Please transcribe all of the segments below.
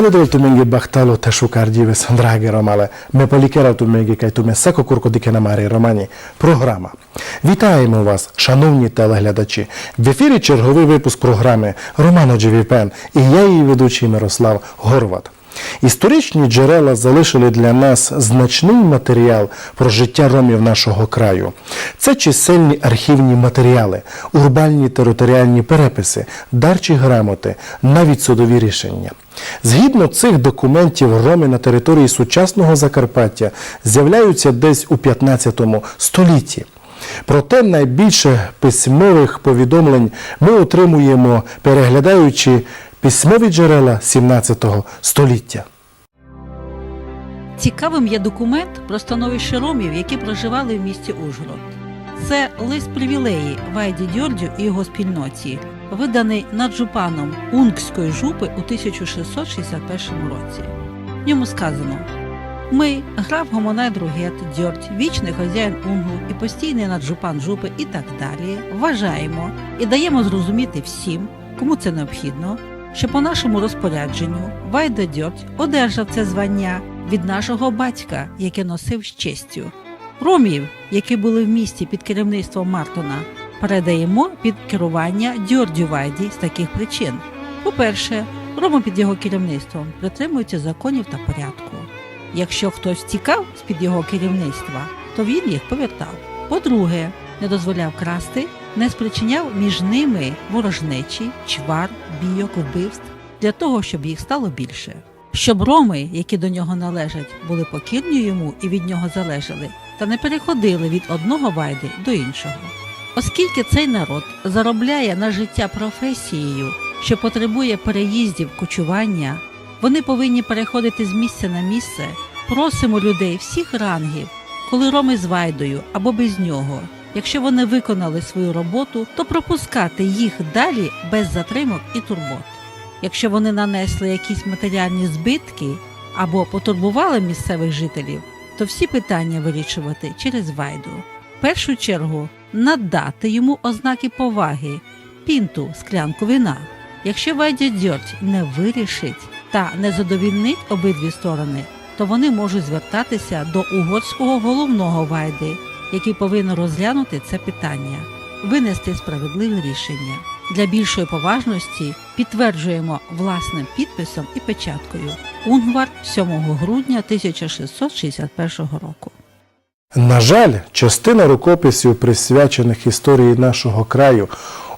Veledol tu mengi bahtalo te šukar dives drage romale, me полікера tu менgi кай me сако куркодике на марі романі. Програма. Вітаємо вас, шановні телеглядачі. В ефірі черговий випуск програми Романо Джевіпен і я її ведучий Мирослав Горват. Історичні джерела залишили для нас значний матеріал про життя ромів нашого краю. Це чисельні архівні матеріали, урбальні територіальні переписи, дарчі грамоти, навіть судові рішення. Згідно цих документів, роми на території сучасного Закарпаття з'являються десь у 15 столітті. Проте найбільше письмових повідомлень ми отримуємо, переглядаючи письмові джерела 17 століття. Цікавим є документ про становище ромів, які проживали в місті Ужгород. Це лист привілеї Вайді Дьордю і його спільноті, виданий наджупаном Унгської жупи у 1661 році. В ньому сказано: ми, граф Гомонай Другет, Дьордь, вічний хазяїн Унгу і постійний наджупан жупи і так далі, вважаємо і даємо зрозуміти всім, кому це необхідно, що по нашому розпорядженню Вайда Дьордь одержав це звання від нашого батька, яке носив з честю. Ромів, які були в місті під керівництвом Мартона, передаємо під керування Дьордю Вайді з таких причин. По-перше, роми під його керівництвом притримуються законів та порядку. Якщо хтось втікав з-під його керівництва, то він їх повертав. По-друге, не дозволяв красти, не спричиняв між ними ворожнечі, чвар, бійок, вбивств для того, щоб їх стало більше. Щоб роми, які до нього належать, були покірні йому і від нього залежали, та не переходили від одного вайди до іншого. Оскільки цей народ заробляє на життя професією, що потребує переїздів, кочування, вони повинні переходити з місця на місце. Просимо людей всіх рангів, коли роми з вайдою або без нього. Якщо вони виконали свою роботу, то пропускати їх далі без затримок і турбот. Якщо вони нанесли якісь матеріальні збитки або потурбували місцевих жителів, то всі питання вирішувати через вайду. В першу чергу надати йому ознаки поваги, пінту, склянку вина. Якщо Вайдя Дьордь не вирішить та не задовільнить обидві сторони, то вони можуть звертатися до угорського головного вайди, який повинен розглянути це питання, винести справедливе рішення. Для більшої поважності підтверджуємо власним підписом і печаткою Унгвар 7 грудня 1661 року. На жаль, частина рукописів, присвячених історії нашого краю,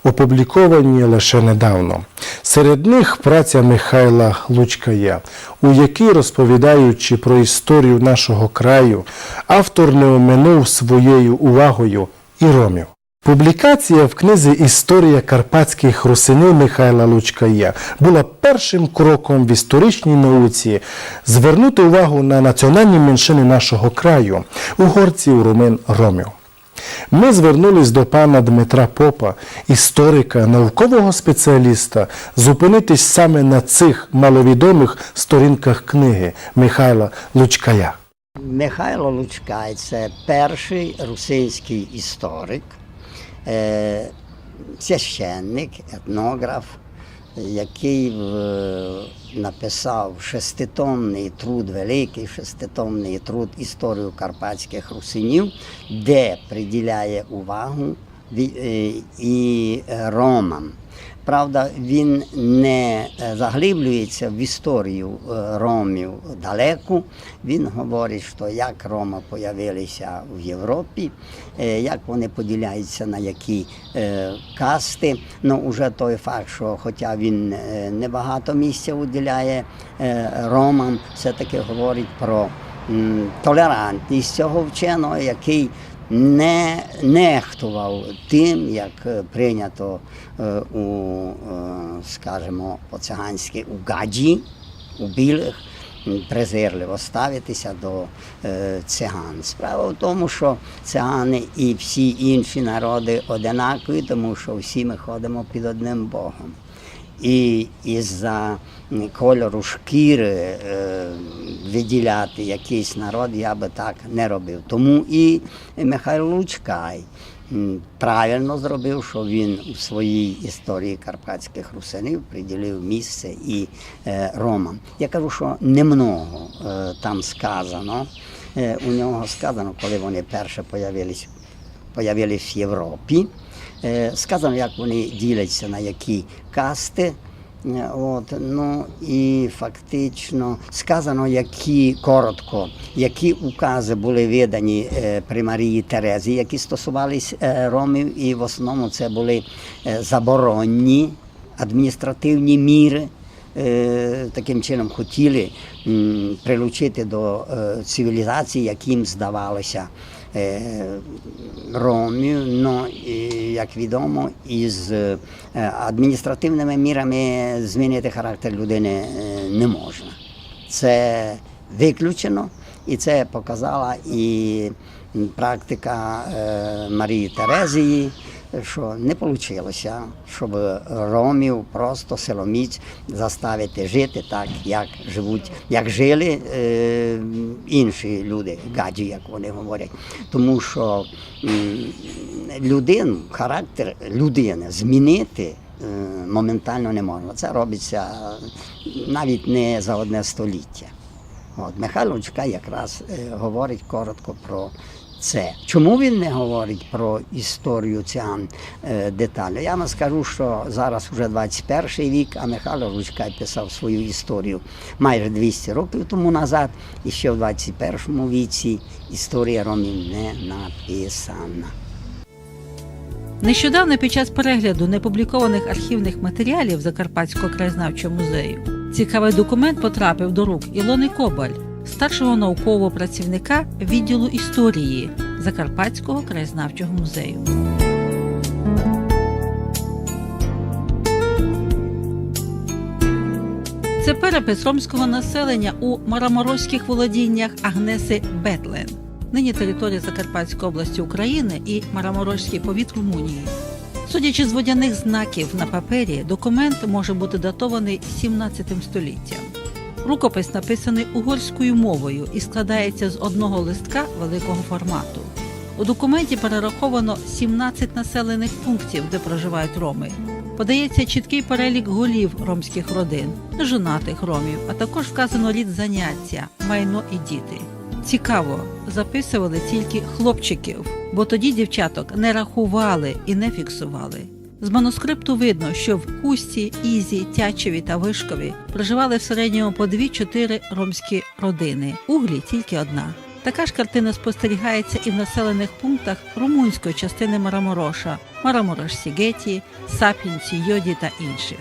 опубліковані лише недавно. Серед них праця Михайла Лучкая, у якій, розповідаючи про історію нашого краю, автор не оминув своєю увагою і ромів. Публікація в книзі Історія карпатських русинів Михайла Лучкая була першим кроком в історичній науці звернути увагу на національні меншини нашого краю угорців, румин, ромів. Ми звернулись до пана Дмитра Попа, історика, наукового спеціаліста, зупинитись саме на цих маловідомих сторінках книги Михайла Лучкая. Михайло Лучкай це перший русинський історик, е, священник, етнограф, який написав шеститомний труд, великий шеститомний труд історію карпатських русинів, де приділяє увагу е, і ромам. Правда, він не е, заглиблюється в історію е, ромів далеку. Він говорить, що як роми появилися в Європі, е, як вони поділяються на які касти. Ну, уже той факт, що хоча він небагато місця уділяє ромам, все-таки говорить про толерантність цього вченого, який не нехтував тим, як е, прийнято е, у, е, скажімо, по-циганськи у гаджі, у білих, презирливо ставитися до циган. Справа в тому, що цигани і всі інші народи одинакові, тому що всі ми ходимо під одним Богом. І із-за кольору шкіри е, виділяти якийсь народ я би так не робив. Тому і Михайло Лучкай правильно зробив, що він у своїй історії карпатських русинів приділив місце і е, ромам. Я кажу, що немного е, там сказано. У нього сказано, коли вони перше появились, появились в Європі. Е, сказано, як вони діляться на які касти. Е, От, ну і фактично сказано, які коротко, які укази були видані е, при Марії Терезі, які стосувалися ромів, і в основному це були заборонні адміністративні міри. Е, таким чином хотіли прилучити до е, цивілізації, яким здавалося е, ромів. Ну, як відомо, із адміністративними мірами змінити характер людини не можна. Це виключено, і це показала і практика е, Марії Терезії, що не вийшло, щоб ромів просто силоміць заставити жити так, як живуть, як жили е, інші люди, гаджі, як вони говорять. Тому що людину, характер людини змінити е, моментально не можна. Це робиться навіть не за одне століття. От, Михайло Лучка якраз говорить коротко про це. Чому він не говорить про історію ця е, деталі? Я вам скажу, що зараз вже 21 вік, а Михайло Лучка писав свою історію майже 200 років тому назад, і ще в 21 віці історія ромів не написана. Нещодавно під час перегляду непублікованих архівних матеріалів Закарпатського краєзнавчого музею цікавий документ потрапив до рук Ілони Кобаль, старшого наукового працівника відділу історії Закарпатського краєзнавчого музею. Це перепис ромського населення у мараморозьких володіннях Агнеси Бетлен, нині територія Закарпатської області України і Мараморозький повіт Румунії. Судячи з водяних знаків на папері, документ може бути датований 17 століттям. Рукопис написаний угорською мовою і складається з одного листка великого формату. У документі перераховано 17 населених пунктів, де проживають роми. Подається чіткий перелік голів ромських родин, жонатих ромів, а також вказано рід заняття, майно і діти. Цікаво, записували тільки хлопчиків, бо тоді дівчаток не рахували і не фіксували. З манускрипту видно, що в Хусті, Ізі, Тячеві та Вишкові проживали в середньому по 2-4 ромські родини, углі тільки одна. Така ж картина спостерігається і в населених пунктах румунської частини Марамороша, Мараморош Сігеті, Сапінці, Йоді та інших.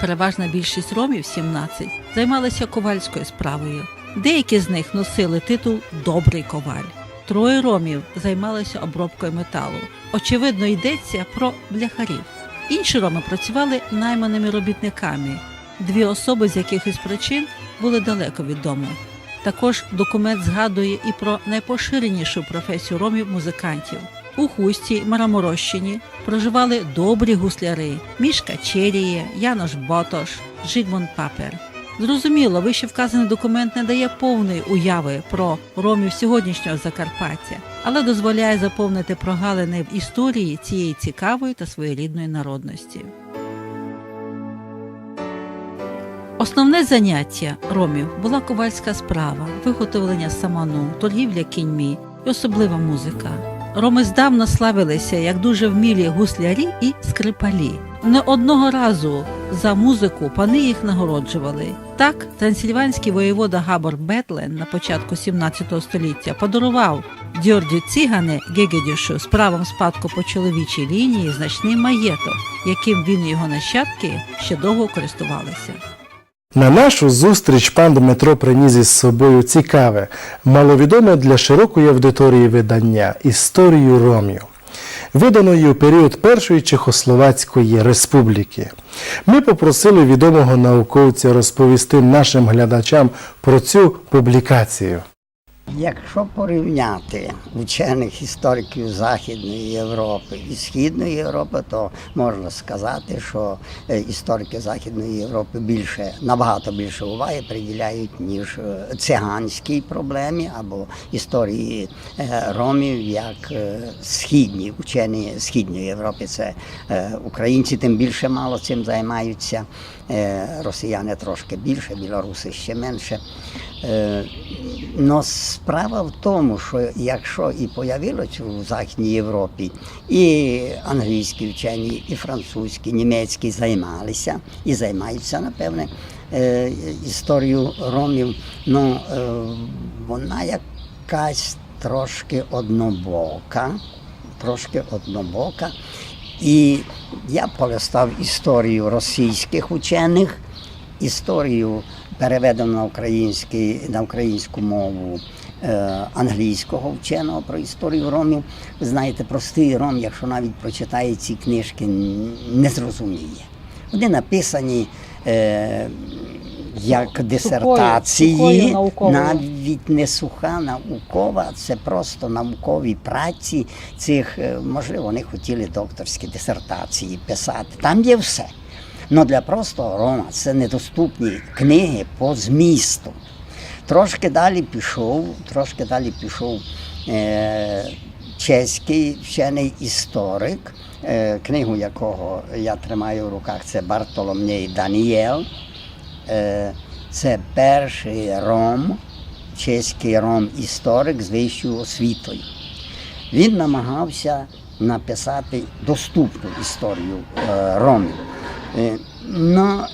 Переважна більшість ромів 17 займалися ковальською справою. Деякі з них носили титул Добрий коваль. Троє ромів займалися обробкою металу. Очевидно, йдеться про бляхарів. Інші роми працювали найманими робітниками. Дві особи з якихось причин були далеко від дому. Також документ згадує і про найпоширенішу професію ромів музикантів. У Хусті, Мараморощині проживали добрі гусляри Мішка Черіє, Янош Ботош, Жигмунд Папер. Зрозуміло, вище вказаний документ не дає повної уяви про ромів сьогоднішнього Закарпаття, але дозволяє заповнити прогалини в історії цієї цікавої та своєрідної народності. Основне заняття ромів була ковальська справа, виготовлення саману, торгівля кіньми і особлива музика. Роми здавна славилися як дуже вмілі гуслярі і скрипалі. Не одного разу за музику пани їх нагороджували. Так, трансильванський воєвода Габор Бетлен на початку 17 століття подарував Дьордю Цігане Гегедюшу з правом спадку по чоловічій лінії значний маєток, яким він і його нащадки ще довго користувалися. На нашу зустріч пан Дмитро приніс із собою цікаве, маловідоме для широкої аудиторії видання Історію Ромів, виданої у період Першої Чехословацької Республіки. Ми попросили відомого науковця розповісти нашим глядачам про цю публікацію. Якщо порівняти вчених істориків Західної Європи і Східної Європи, то можна сказати, що е, історики Західної Європи більше набагато більше уваги приділяють ніж е, циганській проблемі або історії е, ромів як східні учені Східної Європи. Це українці тим більше мало цим займаються, росіяни трошки більше, білоруси ще менше. Е, Но справа в тому, що якщо і появилось у Західній Європі, і англійські вчені, і французькі, і німецькі займалися і займаються, напевне, е, історією ромів, ну е, вона якась трошки однобока, трошки однобока. І я полистав історію російських учених, історію переведену на, український, на українську мову е, англійського вченого про історію ромів. Ви знаєте, простий ром, якщо навіть прочитає ці книжки, не зрозуміє. Вони написані е, як дисертації, сухою навіть не суха наукова, це просто наукові праці цих, е, можливо, вони хотіли докторські дисертації писати. Там є все. Но для простого Рома це недоступні книги по змісту. Трошки далі пішов, трошки далі пішов е, чеський вчений історик, е, книгу якого я тримаю в руках, це Бартоломній Даніел. Е, це перший ром, чеський ром-історик з вищою освітою. Він намагався написати доступну історію е, ромів. Е, Ну,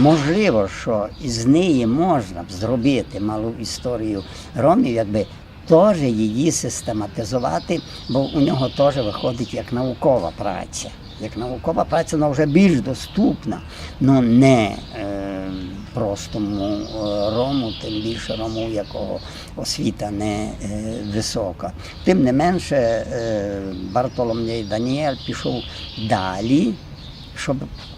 можливо, що із неї можна б зробити малу історію ромів, якби теж її систематизувати, бо у нього теж виходить як наукова праця. Як наукова праця, вона вже більш доступна, але не простому е, рому, тим більше рому, якого освіта не е, висока. Тим не менше, е, Бартоломей Даніель пішов далі, щоб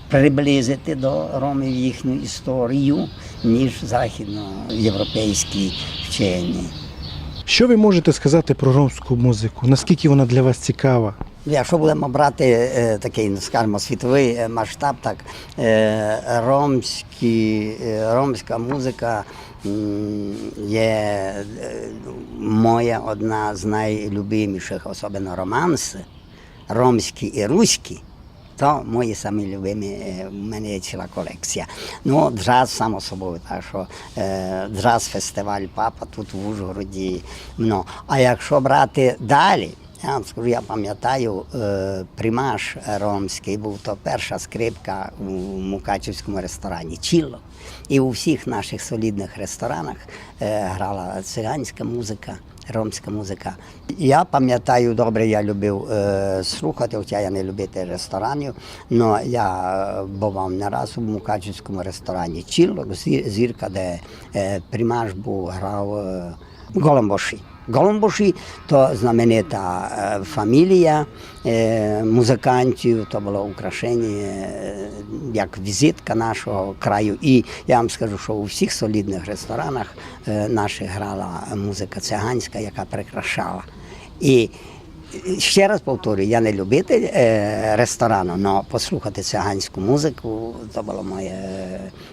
приблизити до ромів їхню історію, ніж західноєвропейські вчені. Що ви можете сказати про ромську музику? Наскільки вона для вас цікава? Якщо будемо брати е, такий, ну, скажімо, світовий е, масштаб, так е, ромські, ромська музика є моя одна з найлюбиміших, особливо романси, ромські і руські. То мої самі любимі, в мене є ціла колекція. Ну, джаз, само собою, так що е, джаз-фестиваль Папа тут в Ужгороді. Ну, а якщо брати далі, я вам скажу, я пам'ятаю, е, примаш ромський був то перша скрипка у Мукачівському ресторані Чілло. І у всіх наших солідних ресторанах е, грала циганська музика, ромська музика. Я пам'ятаю добре, я любив е, слухати, хоча я не любитель ресторанів, але я бував не раз у Мукачівському ресторані Чілло, зірка, де примаш був грав Голомбоші. Голомбоші то знаменита е, фамілія е, музикантів, то було украшення е, як візитка нашого краю. І я вам скажу, що у всіх солідних ресторанах наших грала музика циганська, яка прикрашала. І ще раз повторюю, я не любитель ресторану, але послухати циганську музику то було моє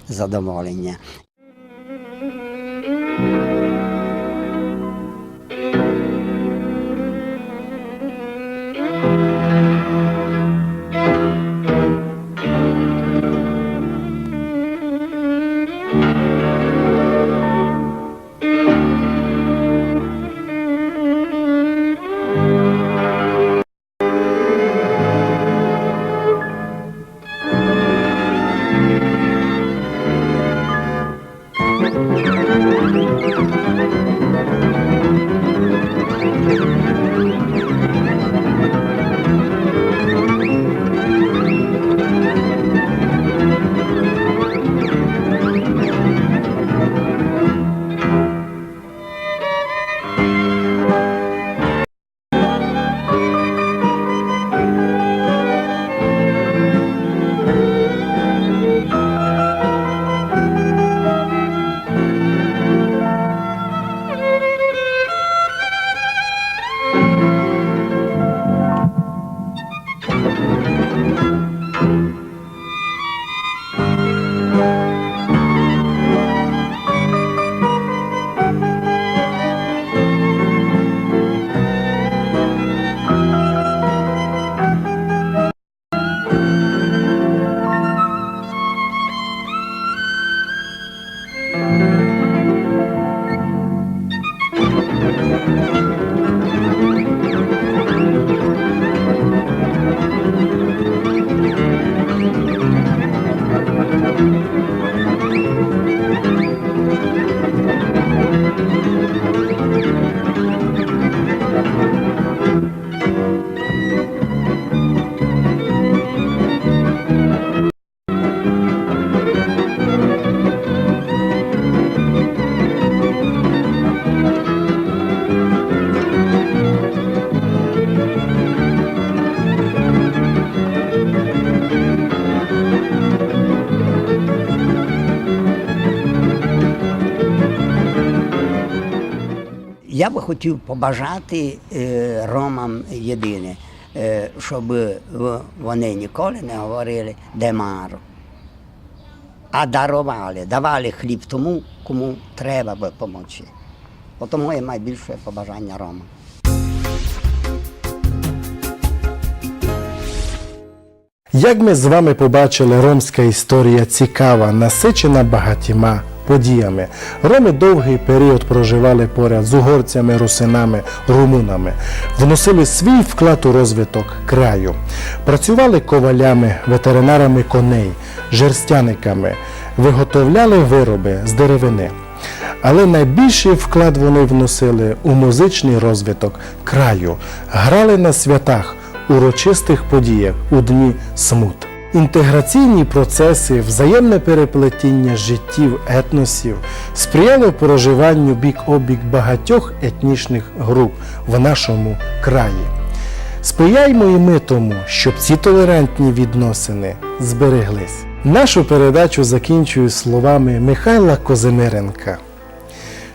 задоволення. Би хотів побажати е, ромам єдине, е, щоб вони ніколи не говорили демаро, а дарували, давали хліб тому, кому треба би допомогти. Тому є найбільше побажання ромам. Як ми з вами побачили, ромська історія цікава, насичена багатьма подіями. Роми довгий період проживали поряд з угорцями, русинами, румунами, вносили свій вклад у розвиток краю, працювали ковалями, ветеринарами коней, жерстяниками, виготовляли вироби з деревини. Але найбільший вклад вони вносили у музичний розвиток краю, грали на святах, урочистих подіях у дні смут. Інтеграційні процеси, взаємне переплетіння життів етносів сприяли проживанню бік обік багатьох етнічних груп в нашому краї. Сприяймо і ми тому, щоб ці толерантні відносини збереглись. Нашу передачу закінчую словами Михайла Козимиренка.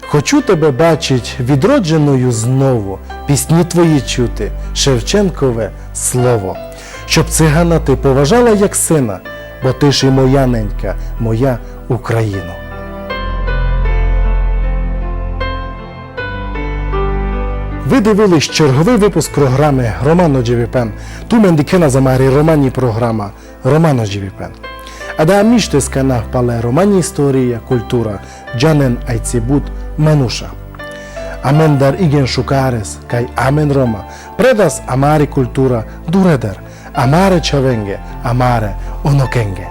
Хочу тебе бачить відродженою знову, пісні твої чути, Шевченкове слово. Щоб цигана ти поважала як сина, бо ти ж і моя ненька, моя Україно. Ви дивились черговий випуск програми Романо Дживіпен. Тумен дікена замарі романі програма Романо Дживіпен. Ada miște scana pale romani istoria, cultura, janen aițibut, manușa. Amen dar igen șucares, cai amen Roma, predas amare cultura, dureder, amare chavenge, amare onokenge.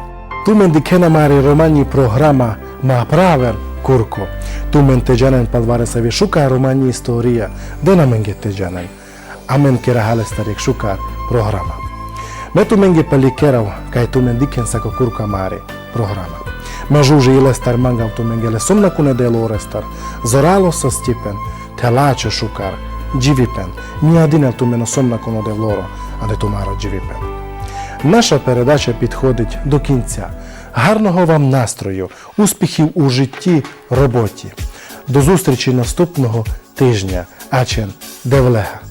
Tu men dikena mare romani programa ma praver curco. Tu men te janen palvare să vi șuca romani istoria, de na menge te janen. Amen kera halestarek șuca programa. Me tu menge pelikerau, kaj tu men diken sako kurka mare programa. Me žuži ile star mangav tu mengele sumna kune delo orestar, zoralo sa stipen, telače šukar, dživipen, ні один tu meno sumna kuno de loro, а не тумара Джвіпе. Наша передача підходить до кінця. Гарного вам настрою, успіхів у житті, роботі. До зустрічі наступного тижня. Ачен Девлега.